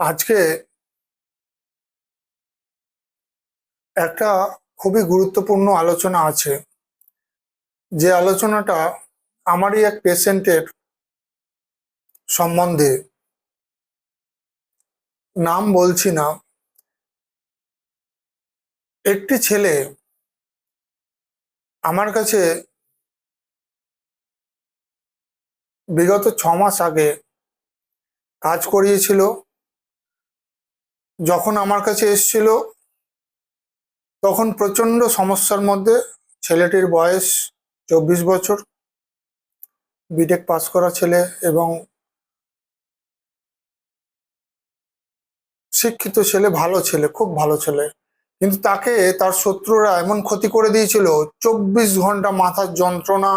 আজকে একটা খুবই গুরুত্বপূর্ণ আলোচনা আছে। যে আলোচনাটা আমারই এক পেশেন্টের সম্বন্ধে নাম বলছি না। একটি ছেলে আমার কাছে বিগত ছ মাস আগে কাজ করিয়েছিল। যখন আমার কাছে এসেছিল, তখন প্রচণ্ড সমস্যার মধ্যে ছেলেটির বয়স চব্বিশ বছর। বিটেক পাস করা ছেলে এবং শিক্ষিত ছেলে, ভালো ছেলে, খুব ভালো ছেলে। কিন্তু তাকে তার শত্রুরা এমন ক্ষতি করে দিয়েছিল, চব্বিশ ঘণ্টা মাথার যন্ত্রণা,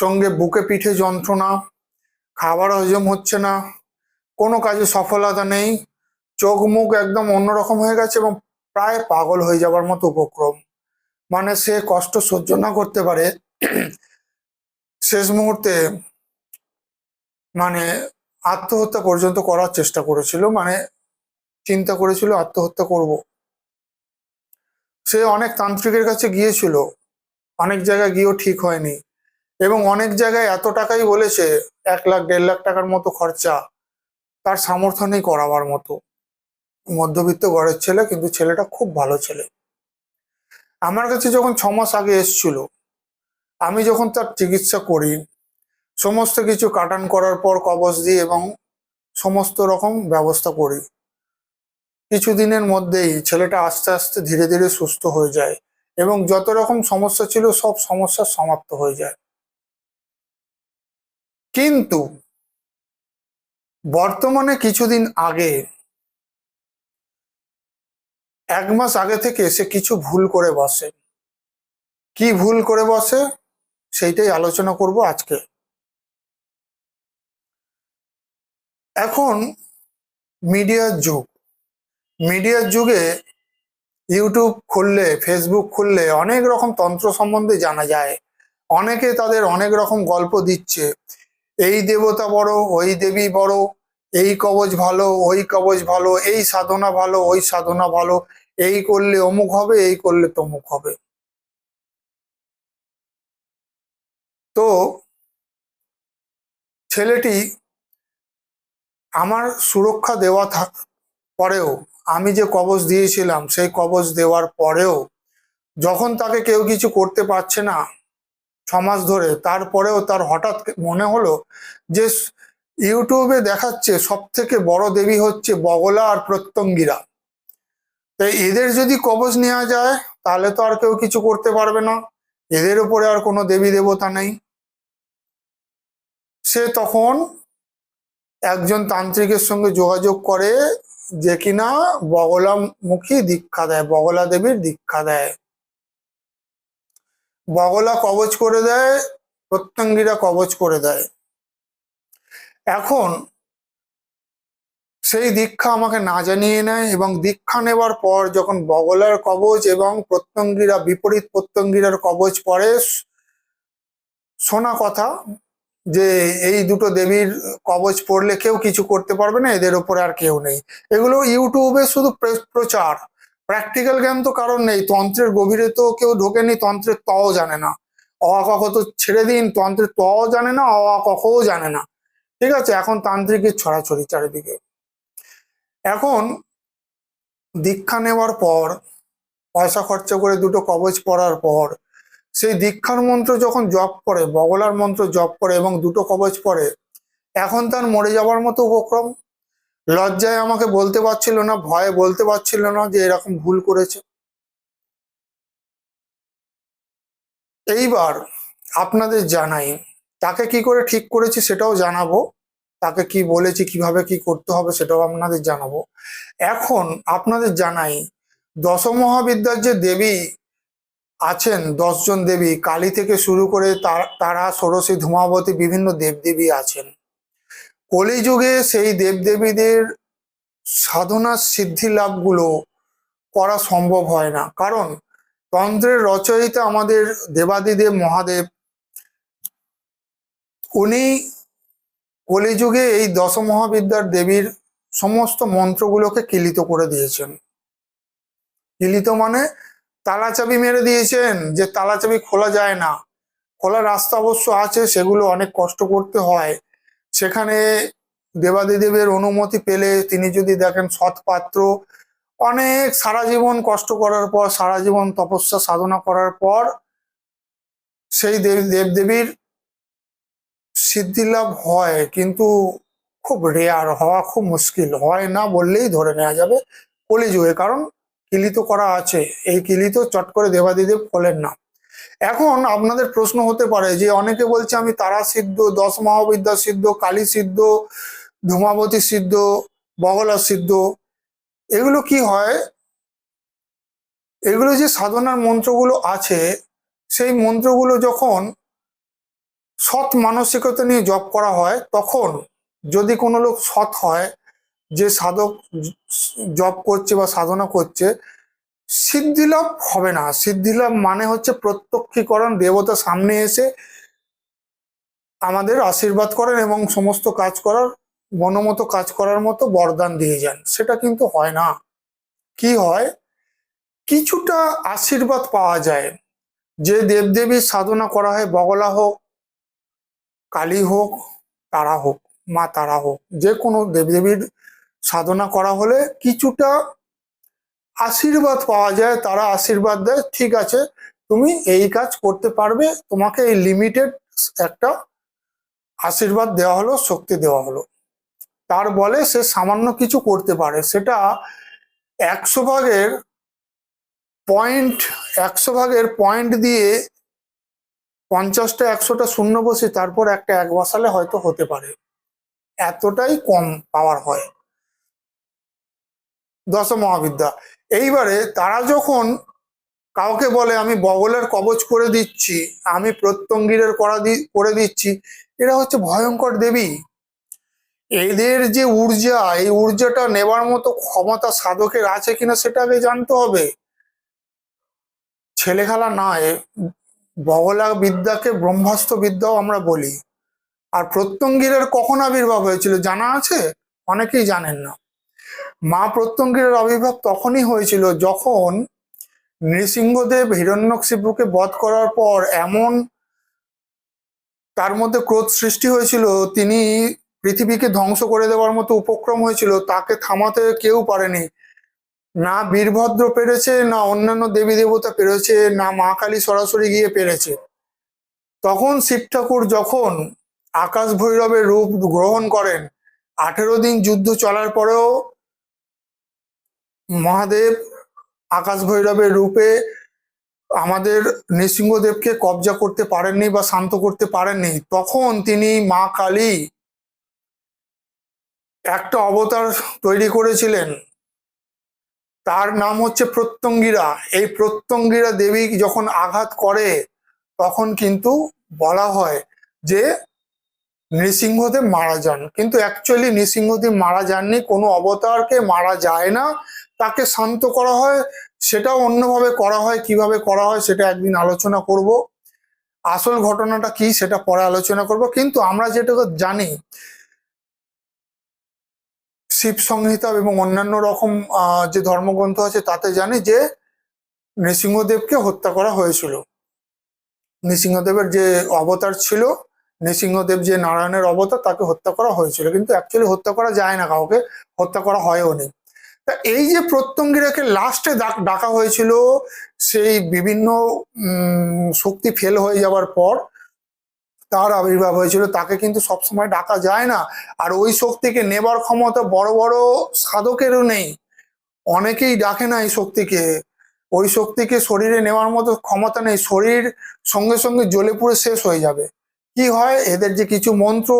সঙ্গে বুকে পিঠে যন্ত্রণা, খাবার হজম হচ্ছে না, কোনো কাজে সফলতা নেই চোখ মুখ একদম অন্যরকম হয়ে গেছে এবং প্রায় পাগল হয়ে যাবার মতো উপক্রম। মানে সে কষ্ট সহ্য না করতে পারে। শেষ মুহূর্তে মানে আত্মহত্যা পর্যন্ত করার চেষ্টা করেছিল। মানে চিন্তা করেছিল, আত্মহত্যা করব। সে অনেক তান্ত্রিকের কাছে গিয়েছিল। অনেক জায়গায় গিয়েও ঠিক হয়নি এবং অনেক জায়গায় এত টাকাই বলেছে, এক লাখ, দেড় লাখ টাকার মতো খরচা তার সামর্থ্য নেই করাবার মতো। মধ্যবিত্ত ঘরের ছেলে, কিন্তু ছেলেটা খুব ভালো ছেলে। আমার কাছে যখন ছ মাস আগে এসছিল, আমি যখন তার চিকিৎসা করি, সমস্ত কিছু কাটান করার পর কবচ দিই এবং সমস্ত রকম ব্যবস্থা করি। কিছুদিনের মধ্যেই ছেলেটা আস্তে আস্তে ধীরে ধীরে সুস্থ হয়ে যায় এবং যত রকম সমস্যা ছিল সব সমস্যা সমাপ্ত হয়ে যায়। কিন্তু বর্তমানে কিছুদিন আগে এক মাস আগে থেকে সে কিছু ভুল করে বসে। কি ভুল করে বসে? সেইটাই আলোচনা করব আজকে। এখন মিডিয়ার যুগ। মিডিয়ার যুগে ইউটিউব খুললে, ফেসবুক খুললে অনেক রকম তন্ত্র সম্বন্ধে জানা যায়। অনেকে তাদের অনেক রকম গল্প দিচ্ছে। এই দেবতা বড়, ওই দেবী বড় এই কবচ ভালো, ওই কবচ ভালো, এই সাধনা ভালো, ওই সাধনা ভালো, এই করলে অমুক হবে, এই করলে তমুক হবে। তো ছেলেটি আমার সুরক্ষা দেওয়া থাক পরেও আমি যে কবচ দিয়েছিলাম, সেই কবচ দেওয়ার পরেও যখন তাকে কেউ কিছু করতে পারছে না, ছমাস ধরে, তারপরেও তার হঠাৎ মনে হলো যে ইউটিউবে দেখাচ্ছে সব থেকে বড় দেবী হচ্ছে বগলা আর প্রত্যঙ্গিরা। তাই এদের যদি কবচ নেওয়া যায়, তাহলে তো আর কেউ কিছু করতে পারবে না। এদের উপরে আর কোনো দেবী দেবতা নেই। সে তখন একজন তান্ত্রিকের সঙ্গে যোগাযোগ করে যে কিনা বগলামুখী দীক্ষা দেয়, বগলা দেবীর দীক্ষা দেয়। বগলা কবচ করে দেয়, প্রত্যঙ্গীরা কবচ করে দেয়। এখন সেই দীক্ষা আমাকে না জানিয়ে নেয় এবং দীক্ষা নেবার পর যখন বগলার কবচ এবং প্রত্যঙ্গীরা, বিপরীত প্রত্যঙ্গীরার কবচ পরে শোনা কথা যে এই দুটো দেবীর কবচ পড়লে কেউ কিছু করতে পারবে না, এদের ওপরে আর কেউ নেই। এগুলো ইউটিউবে শুধু প্রচার। প্র্যাকটিক্যাল জ্ঞান তো কারণ নেই। তন্ত্রের গভীরে তো কেউ ঢোকেনি, তন্ত্রের তও জানে না। অ আ ক, খ তো ছেড়ে দিন, তন্ত্রের তও জানে না, অ আ ক খও জানে না। ঠিক আছে? এখন তান্ত্রিকের ছড়াছড়ি চারিদিকে। এখন দীক্ষা নেওয়ার পর, পয়সা খরচা করে দুটো কবচ পড়ার পর, সেই দীক্ষার মন্ত্র যখন জপ করে, বগলার মন্ত্র জপ করে এবং দুটো কবচ পড়ে, এখন তার মরে যাওয়ার মতো উপক্রম। লজ্জায় আমাকে বলতে পারছিল না, ভয়ে বলতে পারছিল না যে এরকম ভুল করেছে। এইবার আপনাদের জানাই তাকে কি করে ঠিক করেছি সেটাও জানাব। তাকে কি বলেছি, কীভাবে কি করতে হবে সেটাও আপনাদের জানাব। এখন আপনাদের জানাই, দশমহাবিদ্যার যে দেবী আছেন, দশজন দেবী, কালী থেকে শুরু করে তার- ষোড়শী, ধূমাবতী বিভিন্ন দেবদেবী আছেন। কলিযুগে সেই দেবদেবীদের সাধনা সিদ্ধি লাভগুলো করা সম্ভব হয় না। কারণ তন্ত্রের রচয়িতা আমাদের দেবাদিদেব মহাদেব উনি কলিযুগে এই দশমহাবিদ্যার দেবীর সমস্ত মন্ত্রগুলোকে কিলিত করে দিয়েছেন। কিলিত মানে তালাচাবি মেরে দিয়েছেন যে তালাচাবি খোলা যায় না। খোলা রাস্তা অবশ্য আছে, সেগুলো অনেক কষ্ট করতে হয়। সেখানে দেবাদিদেবের অনুমতি পেলে তিনি যদি দেখেন সৎপাত্র, অনেক সারা জীবন কষ্ট করার পর, সারা জীবন তপস্যা সাধনা করার পর সেই দেব, দেবদেবীর সিদ্ধিলাভ হয়, কিন্তু খুব রেয়ার হওয়া খুব মুশকিল। হয় না বললেই ধরে নেওয়া যাবে, কলিযুগে। কারণ কিলিত করা আছে, এই কিলিত চট করে দেবাদিদেব ফলেন না। এখন আপনাদের প্রশ্ন হতে পারে যে, অনেকে বলছে আমি তারা সিদ্ধ, দশ মহাবিদ্যা সিদ্ধ, কালী সিদ্ধ, ধূমাবতী সিদ্ধ, বগলা সিদ্ধ। এগুলো কি হয়? এগুলো যে সাধনার মন্ত্রগুলো আছে, সেই মন্ত্রগুলো যখন সৎ মানসিকতা নিয়ে জপ করা হয়, তখন যদি কোনো লোক সৎ হয়, যে সাধক জপ করছে বা সাধনা করছে, সিদ্ধিলাভ হবে না। সিদ্ধিলাভ মানে হচ্ছে প্রত্যক্ষীকরণ, দেবতা সামনে এসে আমাদের আশীর্বাদ করেন এবং সমস্ত কাজ করার, মনোমতো কাজ করার মতো বরদান দিয়ে যান। সেটা কিন্তু হয় না। কি হয়? কিছুটা আশীর্বাদ পাওয়া যায়। যে দেবদেবীর সাধনা করা হয়, বগলা হোক কালী হোক, তারা হোক, মা তারা হোক, যে কোনো দেবদেবীর সাধনা করা হলে কিছুটা আশীর্বাদ পাওয়া যায়, তারা আশীর্বাদ দেয়, ঠিক আছে, তুমি এই কাজ করতে পারবে, তোমাকে এই লিমিটেড একটা আশীর্বাদ দেওয়া হলো, শক্তি দেওয়া হলো। তার বলে সে সামান্য কিছু করতে পারে, সেটা একশো ভাগের পয়েন্ট একশো ভাগের পয়েন্ট দিয়ে পঞ্চাশটা, একশোটা শূন্য বসে তারপর একটা এক বসালে হয়তো হতে পারে। এতটাই কম পাওয়ার হয়। দশ মহাবিদ্যা। এইবারে তারা যখন কাউকে বলে, আমি বগলের কবচ করে দিচ্ছি, আমি প্রত্যঙ্গীরের করা দি, করে দিচ্ছি, এরা হচ্ছে ভয়ঙ্কর দেবী। এদের যে ঊর্জা, এই ঊর্জাটা নেবার মতো ক্ষমতা সাধকের আছে কিনা সেটা আগে জানতে হবে। ছেলে খেলা নয় বগলা বিদ্যাকে ব্রহ্মাস্ত্র বিদ্যাও আমরা বলি। আর প্রত্যঙ্গীরের কখন আবির্ভাব হয়েছিল জানা আছে? অনেকেই জানেন না। মা প্রত্যঙ্গীরের আবির্ভাব তখনই হয়েছিল যখন নৃসিংহদেব হিরণ্যকশিপুকে বধ করার পর এমন তার মধ্যে ক্রোধ সৃষ্টি হয়েছিল, তিনি পৃথিবীকে ধ্বংস করে দেওয়ার মতো উপক্রম হয়েছিল, তাকে থামাতে কেউ পারেনি। না বীরভদ্র পেরেছে, না অন্যান্য দেবী দেবতা পেরেছে, না মা কালী সরাসরি গিয়ে পেরেছে। তখন শিব ঠাকুর যখন আকাশ ভৈরবের রূপ গ্রহণ করেন, আঠেরো দিন যুদ্ধ চলার পরেও মহাদেব আকাশ ভৈরবের রূপে আমাদের নৃসিংহদেবকে কবজা করতে পারেননি বা শান্ত করতে পারেননি। তখন তিনি মা কালী একটা অবতার তৈরি করেছিলেন। তার নাম হচ্ছে প্রত্যঙ্গীরা। এই প্রত্যঙ্গীরা দেবী যখন আঘাত করে, তখন কিন্তু বলা হয় যে নৃসিংহদেব মারা যান। কিন্তু অ্যাকচুয়ালি নৃসিংহদেব মারা যাননি, কোনো অবতারকে মারা যায় না। তাকে শান্ত করা হয়, সেটাও অন্যভাবে করা হয়, কীভাবে করা হয় সেটা একদিন আলোচনা করব। আসল ঘটনাটা কি সেটা পরে আলোচনা করব। কিন্তু আমরা যেটা জানি শিব সংহিতা এবং অন্যান্য রকম যে ধর্মগ্রন্থ আছে তাতে জানি যে নৃসিংহদেবকে হত্যা করা হয়েছিল। নৃসিংহদেবের যে অবতার ছিল, নৃসিংহদেব যে নারায়ণের অবতার তাকে হত্যা করা হয়েছিল। কিন্তু অ্যাকচুয়ালি হত্যা করা যায় না কাউকে, হত্যা করা হয়ও নি। তা এই যে প্রত্যঙ্গিরাকে লাস্টে ডাকা হয়েছিল, সেই বিভিন্ন শক্তি ফেল হয়ে যাওয়ার পর তার আবির্ভাব হয়েছিল। তাকে কিন্তু সবসময় ডাকা যায় না। আর ওই শক্তিকে নেবার ক্ষমতা বড় বড় সাধকেরও নেই। অনেকেই ডাকে না এই শক্তিকে। ওই শক্তিকে শরীরে নেওয়ার মতো ক্ষমতা নেই। শরীর সঙ্গে সঙ্গে জ্বলে পুড়ে শেষ হয়ে যাবে। কি হয়? এদের যে কিছু মন্ত্র,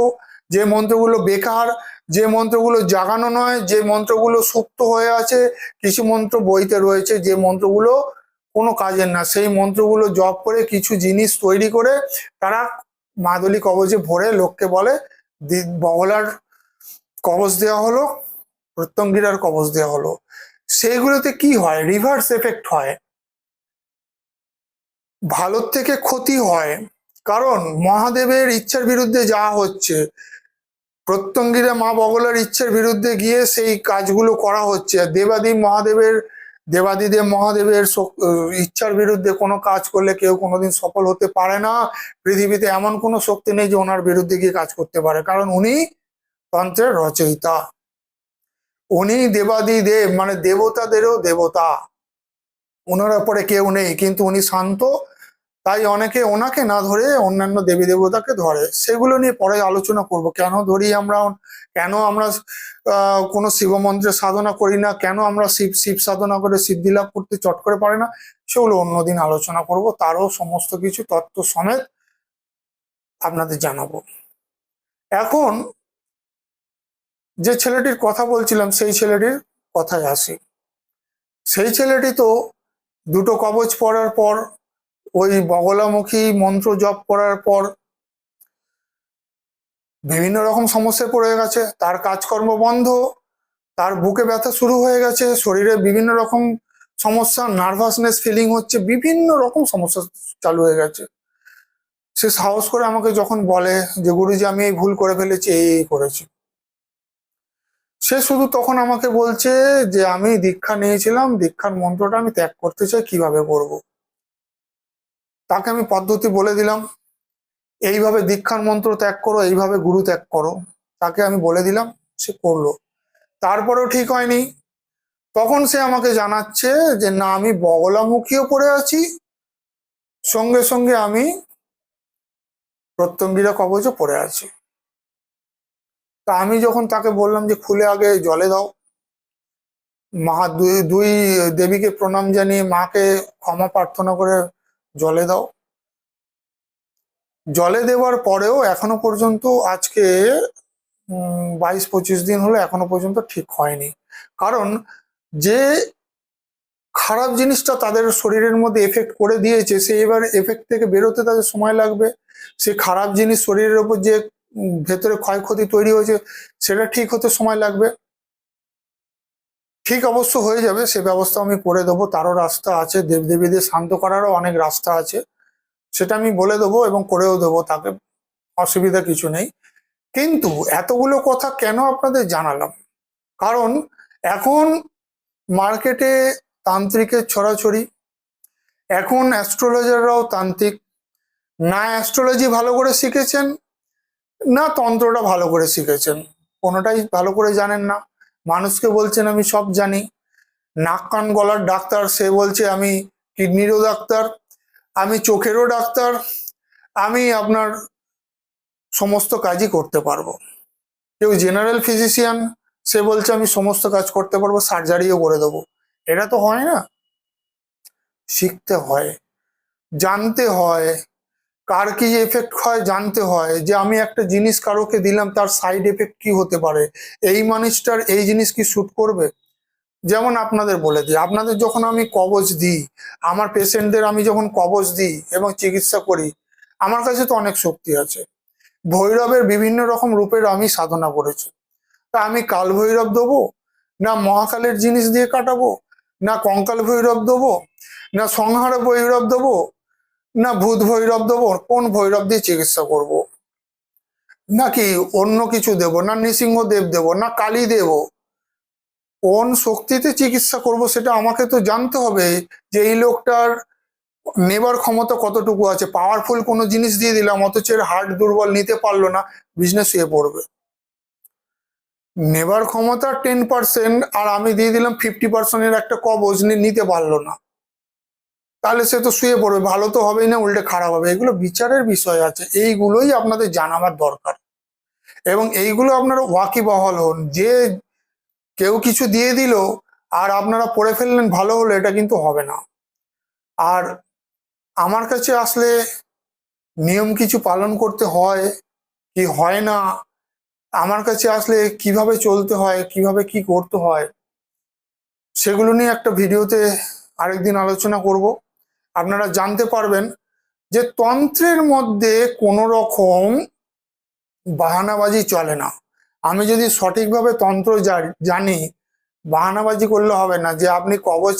যে মন্ত্রগুলো বেকার, যে মন্ত্রগুলো জাগানো নয়, যে মন্ত্রগুলো সুপ্ত হয়ে আছে, কিছু মন্ত্র বইতে রয়েছে, যে মন্ত্রগুলো কোনো কাজের না। সেই মন্ত্রগুলো জপ করে কিছু জিনিস তৈরি করে তারা মাদুলি কবজে ভরে লোককে বলে বগলার কবচ দেওয়া হলো প্রত্যঙ্গিরার কবচ দেওয়া হলো। সেইগুলোতে কি হয়? রিভার্স এফেক্ট হয়। ভালোর থেকে ক্ষতি হয়। কারণ মহাদেবের ইচ্ছার বিরুদ্ধে যাওয়া হচ্ছে প্রত্যঙ্গীরা মা বগলার ইচ্ছার বিরুদ্ধে গিয়ে সেই কাজগুলো করা হচ্ছে। দেবাদিব মহাদেবের দেবাদিদেব মহাদেবের ইচ্ছার বিরুদ্ধে কোনো কাজ করলে কেউ কোনোদিন সফল হতে পারে না। পৃথিবীতে এমন কোনো শক্তি নেই যে ওনার বিরুদ্ধে গিয়ে কাজ করতে পারে। কারণ উনি তন্ত্রের রচয়িতা। উনি দেবাদিদেব মানে দেবতাদেরও দেবতা। ওনার উপরে কেউ নেই, কিন্তু উনি শান্ত তাই অনেকে ওনাকে না ধরে অন্যান্য দেবী দেবতাকে ধরে। সেগুলো নিয়ে পরে আলোচনা করব। কেন ধরি আমরা? কেন আমরা কোনো শিব মন্ত্রের সাধনা করি না? কেন আমরা শিব শিব সাধনা করে সিদ্ধি লাভ করতে চট করে পারে না? সেগুলো অন্যদিন আলোচনা করব। তারও সমস্ত কিছু তত্ত্ব সমেত আপনাদের জানাব। এখন যে ছেলেটির কথা বলছিলাম, সেই ছেলেটির কথায় আসি। সেই ছেলেটি তো দুটো কবচ পড়ার পর ওই বগলামুখী মন্ত্র জপ করার পর বিভিন্ন রকম সমস্যায় পড়ে গেছে, তার কাজকর্ম বন্ধ, তার বুকে ব্যথা শুরু হয়ে গেছে, শরীরে বিভিন্ন রকম সমস্যা, নার্ভাসনেস ফিলিং হচ্ছে, বিভিন্ন রকম সমস্যা চালু হয়ে গেছে। সে সাহস করে আমাকে যখন বলে যে, গুরুজি, আমি এই ভুল করে ফেলেছি, এই এই করেছি। সে শুধু তখন আমাকে বলছে যে, আমি দীক্ষা নিয়েছিলাম, দীক্ষার মন্ত্রটা আমি ত্যাগ করতে চাই, কীভাবে করব? তাকে আমি পদ্ধতি বলে দিলাম। এইভাবে দীক্ষার মন্ত্র ত্যাগ করো, এইভাবে গুরু ত্যাগ করো। তাকে আমি বলে দিলাম, সে করল। তারপরেও ঠিক হয়নি। তখন সে আমাকে জানাচ্ছে যে, না, আমি বগলামুখীও পড়ে আছি। সঙ্গে সঙ্গে আমি প্রত্যঙ্গিরা কবচও পড়ে আছি। তা আমি যখন তাকে বললাম যে, খুলে আগে জলে দাও। মা দুই দুই দেবীকে প্রণাম জানিয়ে মাকে ক্ষমা প্রার্থনা করে জলে দাও। জলে দেওয়ার পরেও এখনও পর্যন্ত আজকে বাইশ পঁচিশ দিন হলো এখনও পর্যন্ত ঠিক হয়নি। কারণ যে খারাপ জিনিসটা তাদের শরীরের মধ্যে এফেক্ট করে দিয়েছে, সে এবার এফেক্ট থেকে বেরোতে তাদের সময় লাগবে। সে খারাপ জিনিস শরীরের উপর যে ভেতরে ক্ষয়ক্ষতি তৈরি হয়েছে, সেটা ঠিক হতে সময় লাগবে। ঠিক অবশ্য হয়ে যাবে, সে ব্যবস্থা আমি করে দেবো। তারও রাস্তা আছে, দেবদেবীদের শান্ত করারও অনেক রাস্তা আছে। সেটা আমি বলে দেবো এবং করেও দেবো তাকে অসুবিধা কিছু নেই। কিন্তু এতগুলো কথা কেন আপনাদের জানালাম? কারণ এখন মার্কেটে তান্ত্রিকের ছড়াছড়ি, এখন অ্যাস্ট্রোলজাররাও তান্ত্রিক। না অ্যাস্ট্রোলজি ভালো করে শিখেছেন, না তন্ত্রটা ভালো করে শিখেছেন। কোনোটাই ভালো করে জানেন না। মানুষকে বলছেন, আমি সব জানি। নাক কান গলার ডাক্তার, সে বলছে, আমি কিডনিরও ডাক্তার, আমি চোখেরও ডাক্তার, আমি আপনার সমস্ত কাজই করতে পারব। কেউ জেনারেল ফিজিশিয়ান, সে বলছে, আমি সমস্ত কাজ করতে পারব, সার্জারিও করে দেবো। এটা তো হয় না। শিখতে হয়, জানতে হয় কার কি এফেক্ট হয় জানতে হয়, যে আমি একটা জিনিস কারোকে দিলাম, তার সাইড এফেক্ট কি হতে পারে? এই মানুষটার এই জিনিস কি শ্যুট করবে? যেমন আপনাদের বলে দিই, আপনাদের যখন আমি কবচ দিই, আমার পেশেন্টদের আমি যখন কবচ দিই এবং চিকিৎসা করি, আমার কাছে তো অনেক শক্তি আছে। ভৈরবের বিভিন্ন রকম রূপের আমি সাধনা করেছি। তা আমি কাল ভৈরব দেবো? না মহাকালের জিনিস দিয়ে কাটাবো? না কঙ্কাল ভৈরব দেবো? না সংহার ভৈরব দেবো? না ভূত ভৈরব দেবো কোন ভৈরব দিয়ে চিকিৎসা করব। নাকি অন্য কিছু দেব, না নৃসিংহ দেব দেব না কালী দেব? কোন শক্তিতে চিকিৎসা করব সেটা আমাকে তো জানতে হবে যে এই লোকটার নেবার ক্ষমতা কতটুকু আছে। পাওয়ারফুল কোনো জিনিস দিয়ে দিলাম, অথচ এর হার্ট দুর্বল, নিতে পারল না বিজনেস হয়ে পড়বে। নেবার ক্ষমতা টেন পার্সেন্ট আর আমি দিয়ে দিলাম ফিফটি পার্সেন্টের একটা কবজ নিতে পারল না। তাহলে সে তো শুয়ে পড়বে, ভালো তো হবেই না, উল্টে খারাপ হবে। এগুলো বিচারের বিষয় আছে, এইগুলোই আপনাদের জানাবার দরকার। এবং এইগুলো আপনারা ওয়াকিবহল হন, যে কেউ কিছু দিয়ে দিল, আর আপনারা পড়ে ফেললেন ভালো হলো, এটা কিন্তু হবে না। আর আমার কাছে আসলে নিয়ম কিছু পালন করতে হয় কি হয় না, আমার কাছে আসলে কীভাবে চলতে হয়, কীভাবে কি করতে হয়, সেগুলো নিয়ে একটা ভিডিওতে আরেকদিন আলোচনা করব। আপনারা জানতে পারবেন যে তন্ত্রের মধ্যে কোনো রকম বাহানাবাজি চলে না। আমি যদি সঠিকভাবে তন্ত্র জানি বাহানাবাজি করলে হবে না যে আপনি কবচ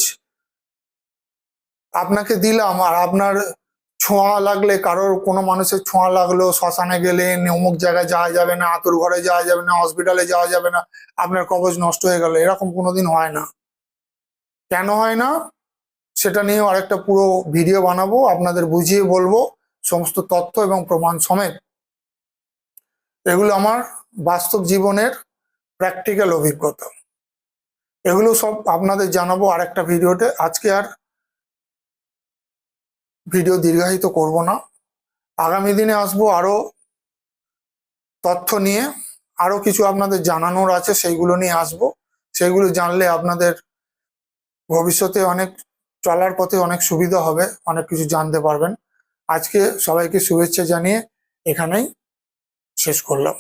আপনাকে দিলাম আর আপনার ছোঁয়া লাগলে, কারোর কোনো মানুষের ছোঁয়া লাগল, শ্মশানে গেলে অমুক জায়গায় যাওয়া যাবে না, আতুর ঘরে যাওয়া যাবে না হসপিটালে যাওয়া যাবে না, আপনার কবচ নষ্ট হয়ে গেল, এরকম কোনোদিন হয় না। কেন হয় না? সেটা নিয়ে আরেকটা পুরো ভিডিও বানাবো, আপনাদের বুঝিয়ে বলব সমস্ত তথ্য এবং প্রমাণ সমেত। এগুলো আমার বাস্তব জীবনের প্র্যাকটিক্যাল অভিজ্ঞতা। এগুলো সব আপনাদের জানাব আরেকটা ভিডিওতে আজকে আর ভিডিও দীর্ঘায়িত করব না। আগামী দিনে আসব আরও তথ্য নিয়ে। আরও কিছু আপনাদের জানানোর আছে, সেইগুলো নিয়ে আসব। সেইগুলো জানলে আপনাদের ভবিষ্যতে অনেক চলার পথে অনেক সুবিধা হবে, অনেক কিছু জানতে পারবেন। আজকে সবাইকে শুভেচ্ছা জানিয়ে এখানেই শেষ করলাম।